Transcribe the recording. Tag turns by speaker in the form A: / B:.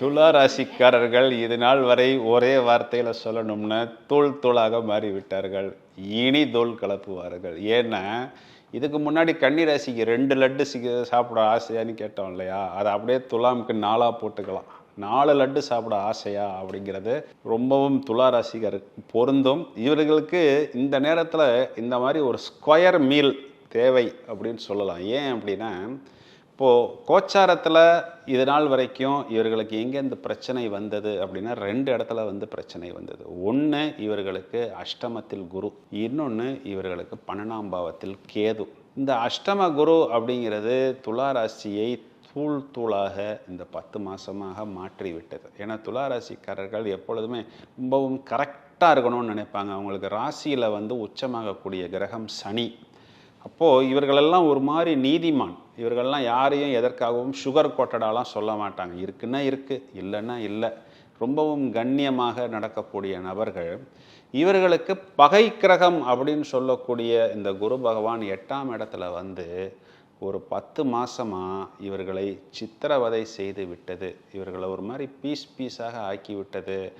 A: துலா ராசிக்காரர்கள் இது நாள் வரை ஒரே வார்த்தையில் சொல்லணும்னா தூள் தூளாக மாறிவிட்டார்கள். இனி தோல் கலப்புவார்கள். ஏன்னா இதுக்கு முன்னாடி கன்னி ராசிக்கு ரெண்டு லட்டு சிக்க சாப்பிட ஆசையான்னு கேட்டோம் இல்லையா? அதை அப்படியே துலாமுக்கு நாளாக போட்டுக்கலாம். நாலு லட்டு சாப்பிட ஆசையா அப்படிங்கிறது ரொம்பவும் துலா ராசிக்காரருக்கு பொருந்தும். இவர்களுக்கு இந்த நேரத்தில் இந்த மாதிரி ஒரு ஸ்கொயர் மீல் தேவை அப்படின்னு சொல்லலாம். ஏன் அப்படின்னா இப்போது கோச்சாரத்தில் இது நாள் வரைக்கும் இவர்களுக்கு எங்கே இந்த பிரச்சனை வந்தது அப்படின்னா ரெண்டு இடத்துல வந்து பிரச்சனை வந்தது. ஒன்று இவர்களுக்கு அஷ்டமத்தில் குரு இன்னொன்று இவர்களுக்கு பன்னெண்டாம் பாவத்தில் கேது. இந்த அஷ்டம குரு அப்படிங்கிறது துலா ராசியை தூள் தூளாக இந்த பத்து மாதமாக மாற்றி விட்டது ஏன்னா துளாராசிக்காரர்கள் எப்பொழுதுமே ரொம்பவும் கரெக்டாக இருக்கணும்னு நினைப்பாங்க. அவங்களுக்கு ராசியில் வந்து உச்சமாகக்கூடிய கிரகம் சனி. அப்போது இவர்களெல்லாம் ஒரு மாதிரி நீதிமான். இவர்கள்லாம் யாரையும் எதற்காகவும் சுகர் கோட்டடாலாம் சொல்ல மாட்டாங்க. இருக்குன்னா இருக்குது இல்லைன்னா இல்லை. ரொம்பவும் கண்ணியமாக நடக்கக்கூடிய நபர்கள் இவர்களுக்கு பகை கிரகம் அப்படின்னு சொல்லக்கூடிய இந்த குரு பகவான் எட்டாம் இடத்துல வந்து ஒரு பத்து மாதமாக இவர்களை சித்திரவதை செய்து விட்டது. இவர்களை ஒரு மாதிரி பீஸ் பீஸாக ஆக்கி விட்டது.